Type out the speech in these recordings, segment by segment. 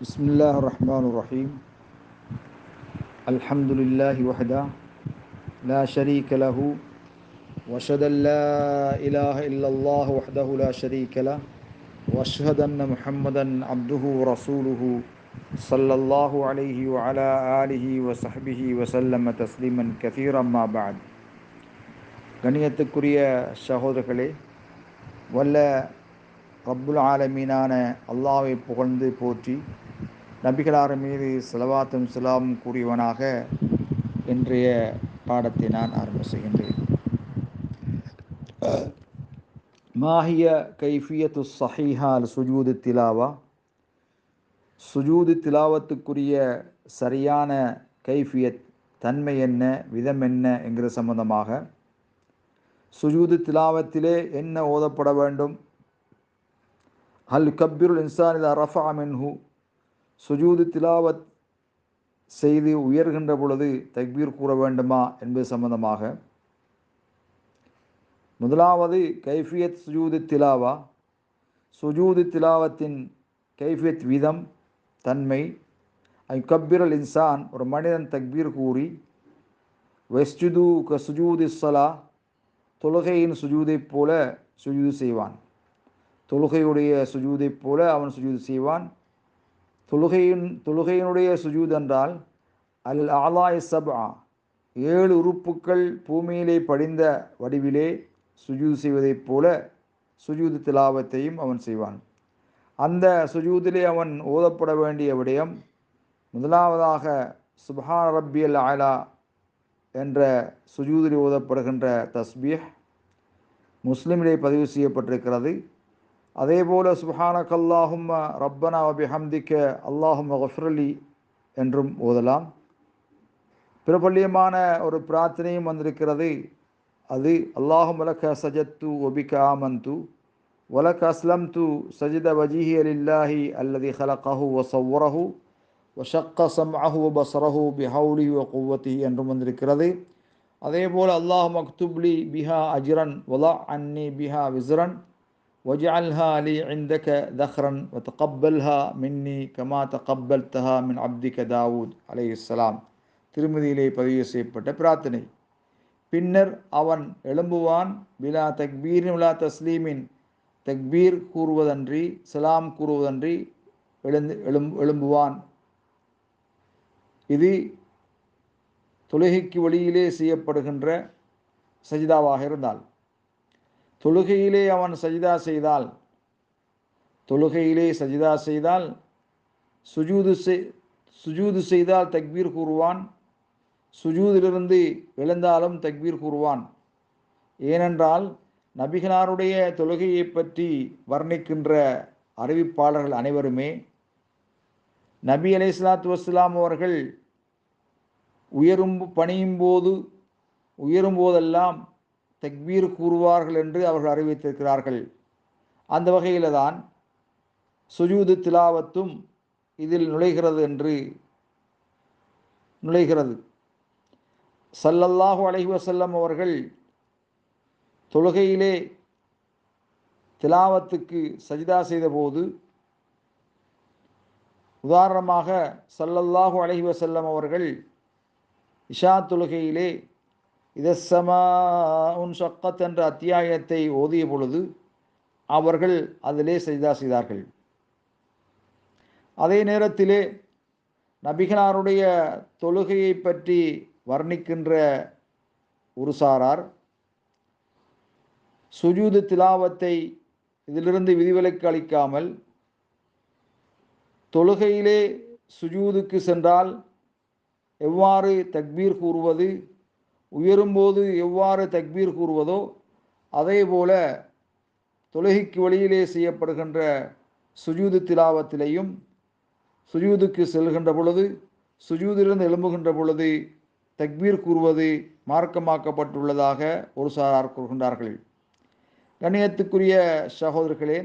بسم الله الرحمن الرحيم الحمد لله وحده لا شريك له واشهد ان لا اله الا الله وحده لا شريك له واشهد ان محمدا عبده ورسوله صلى الله عليه وعلى اله وصحبه وسلم تسليما كثيرا ما بعد கண்ணியத்துக்குரிய சகோதரர்களே வல்ல ரப்புல் ஆலமீனான அல்லாவை புகழ்ந்து போற்றி நபிகளார் மீது செலவாத்தும் சலாம் கூறியவனாக இன்றைய பாடத்தை நான் ஆரம்ப செய்கின்றேன். மாஹிய கைஃபியத்து சஹீஹால் சுஜூது திலாவா. சுஜூது திலாவத்துக்குரிய சரியான கைஃபியத் தன்மை என்ன விதம் என்ன என்கிற சம்பந்தமாக சுஜூது திலாவத்திலே என்ன ஓதப்பட வேண்டும்? ஹல் கப்பிருல் இன்சானிதா ரஃபா மின்ஹூ. சுஜூது திலாவத் செய்து உயர்கின்ற பொழுது தக்பீர் கூற வேண்டுமா என்பது சம்பந்தமாக. முதலாவது கைஃபியத் சுஜூது திலாவா? சுஜூது திலாவத்தின் கைஃபியத் விதம் தன்மை. ஐ கப்பிரல் இன்சான் ஒரு மனிதன் தக்பீர் கூறி வெஸ்ஜுது க சுஜூதி சலா தொழுகையின் சுஜூதைப் போல சுஜூது செய்வான். தொழுகையுடைய சுஜூதைப் போல அவன் சுஜூது செய்வான். தொழுகையின் தொழுகையினுடைய சுஜூத் என்றால் அல் ஆலாய் சப்ஆ ஏழு உறுப்புக்கள் பூமியிலே படிந்த வடிவிலே சுஜூது செய்வதைப் போல சுஜூது திலாவத்தையும் அவன் செய்வான். அந்த சுஜூதிலே அவன் ஓதப்பட வேண்டிய விடயம் முதலாவதாக சுபஹான் ரப்பியல் ஆலா என்ற சுஜூதில் ஓதப்படுகின்ற தஸ்பீஹ் முஸ்லிமிலே பதிவு செய்யப்பட்டிருக்கிறது. அதே போல சுபஹானக் அல்லாஹும் ரப்பனா வபிஹம்திக்க அல்லாஹும் கஃப்ரலி என்றும் ஓதலாம் பிரபல்யமான ஒரு பிரார்த்தனையும் வந்திருக்கிறது அது அல்லாஹும் வலக்க சஜத்து ஒபிக ஆமந்து வலக்க அஸ்லம் து சஜித வஜிஹி அலில்லாஹி அல்லதி ஹலக்கஹு வசவ்வரஹு வஷக்க சம்அஹு வபசரஹு பிஹவுலிஹி வ குவத்திஹி என்றும் வந்திருக்கிறது அதே போல் அல்லாஹ் மக்துப்லி பிஹா அஜ்ரன் வலா அன்னி பிஹா விஸ்ரன் وجعلها لي عندك ذخرا وتقبلها مني كما تقبلتها من عبدك داود عليه السلام திருமதியிலே பதிவு செய்யப்பட்ட பிரார்த்தனை பின்னர் அவன் எழும்புவான் பிலா தக்பீரின் விழா தஸ்லீமின் தக்பீர் கூறுவதன்றி சலாம் கூறுவதன்றி எழுந்து எழும் எழும்புவான் இது தொழுகைக்கு வழியிலே செய்யப்படுகின்ற சஜிதாவாக இருந்தால் தொழுகையிலே அவன் சஜிதா செய்தால் தொழுகையிலே சஜிதா செய்தால் சுஜூது செய் சுஜூது செய்தால் தக்பீர் கூறுவான் சுஜூதிலிருந்து எழுந்தாலும் தக்பீர் கூறுவான். ஏனென்றால் நபிகளாருடைய தொழுகையை பற்றி வர்ணிக்கின்ற அறிவிப்பாளர்கள் அனைவருமே நபி அலை சலாத்து வஸ்லாம் அவர்கள் உயரும் பணியும் போது உயரும் போதெல்லாம் தக்பீர் கூறுவார்கள் என்று அவர்கள் அறிவித்திருக்கிறார்கள். அந்த வகையில் தான் சுஜூது திலாவத்தும் இதில் நுழைகிறது என்று நுழைகிறது. சல்லல்லாஹு அலஹி வசல்லம் அவர்கள் தொழுகையிலே திலாவத்துக்கு சஜிதா செய்தபோது உதாரணமாக சல்லல்லாஹு அலஹி வசல்லம் அவர்கள் இஷா தொழுகையிலே இதசமா உன் சொக்கத் என்ற அத்தியாயத்தை ஓதிய பொழுது அவர்கள் அதிலே செய்தா செய்தார்கள். அதே நேரத்திலே நபிகளாருடைய தொழுகையை பற்றி வர்ணிக்கின்ற ஒரு சாரார் சுஜூது திலாவத்தை இதிலிருந்து விதிவிலக்கு அளிக்காமல் தொழுகையிலே சுஜூதுக்கு சென்றால் எவ்வாறு தக்பீர் கூறுவது உயரும்போது எவ்வாறு தக்பீர் கூறுவதோ அதே போல தொழுகைக்கு வழியிலே செய்யப்படுகின்ற சுஜூது திலாவத்திலையும் சுஜூதுக்கு செல்கின்ற பொழுது சுஜூதிலிருந்து எழும்புகின்ற பொழுது தக்பீர் கூறுவது மார்க்கமாக்கப்பட்டுள்ளதாக ஒரு சாரார் கூறுகின்றார்கள். கண்ணியத்துக்குரிய சகோதரர்களே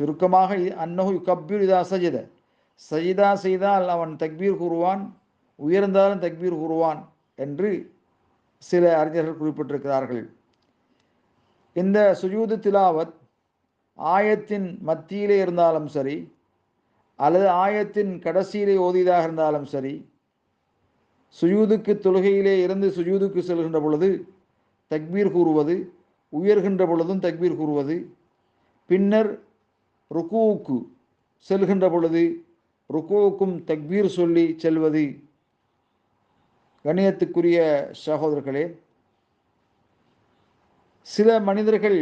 சுருக்கமாக அன்னஹு கப்பீர் இதா சஜித. சஜிதா செய்தால் அவன் தக்பீர் கூறுவான் உயர்ந்தாலும் தக்பீர் கூறுவான் என்று சில அறிஞர்கள் குறிப்பிட்டிருக்கிறார்கள். இந்த சுஜூது திலாவத் ஆயத்தின் மத்தியிலே இருந்தாலும் சரி அல்லது ஆயத்தின் கடைசியிலே ஓதியதாக இருந்தாலும் சரி சுயூதுக்கு தொழுகையிலே இருந்து சுஜூதுக்கு செல்கின்ற பொழுது தக்பீர் கூறுவது உயர்கின்ற பொழுதும் தக்பீர் கூறுவது பின்னர் ருக்குவுக்கு செல்கின்ற பொழுது ருக்குவுக்கும் தக்பீர் சொல்லி செல்வது கண்ணியத்துக்குரிய சகோதரர்களே சில மனிதர்கள்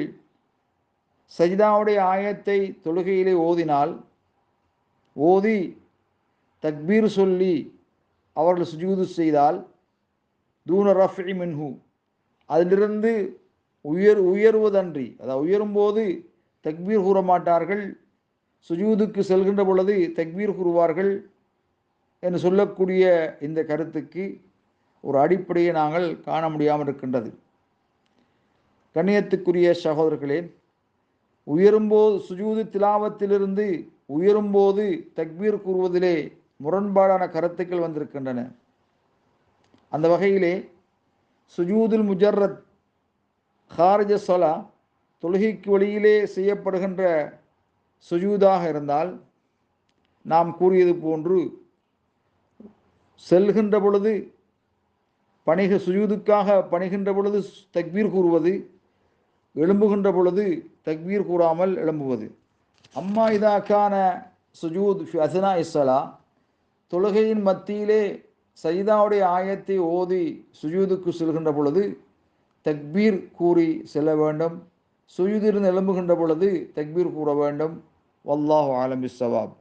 சஜிதாவுடைய ஆயத்தை தொழுகையிலே ஓதினால் ஓதி தக்பீர் சொல்லி அவர்கள் சுஜூது செய்தால் தூன ரஃபி மின்ஹூ அதிலிருந்து உயர் உயர்வதன்றி அதாவது உயரும்போது தக்பீர் கூற மாட்டார்கள் சுஜூதுக்கு செல்கின்ற பொழுது தக்பீர் கூறுவார்கள் என்று சொல்லக்கூடிய இந்த கருத்துக்கு ஒரு அடிப்படையை நாங்கள் காண முடியாமல் இருக்கின்றது. கண்ணியத்துக்குரிய சகோதரர்களே உயரும்போது சுஜூது திலாவத்திலிருந்து உயரும்போது தக்பீர் கூறுவதிலே முரண்பாடான கருத்துக்கள் வந்திருக்கின்றன. அந்த வகையிலே சுஜூதுல் முஜர்ரத் ஹாரிஜ சொலா தொழுகைக்கு வழியிலே செய்யப்படுகின்ற சுஜூதாக இருந்தால் நாம் கூறியது போன்று செல்கின்ற பொழுது பணிக சுஜூதுக்காக பணிகின்ற பொழுது தக்பீர் கூறுவது எழும்புகின்ற பொழுது தக்பீர் கூறாமல் எழும்புவது. அம்மா இதாக்கான சுஜூத் அசனா இஸ்ஸலா தொழுகையின் மத்தியிலே சைதாவுடைய ஆயத்தை ஓதி சுஜூதுக்கு செல்கின்ற பொழுது தக்பீர் கூறி செல்ல வேண்டும். சுயுதிருந்து எழும்புகின்ற பொழுது தக்பீர் கூற வேண்டும். வல்லாஹு ஆலம் சவாப்.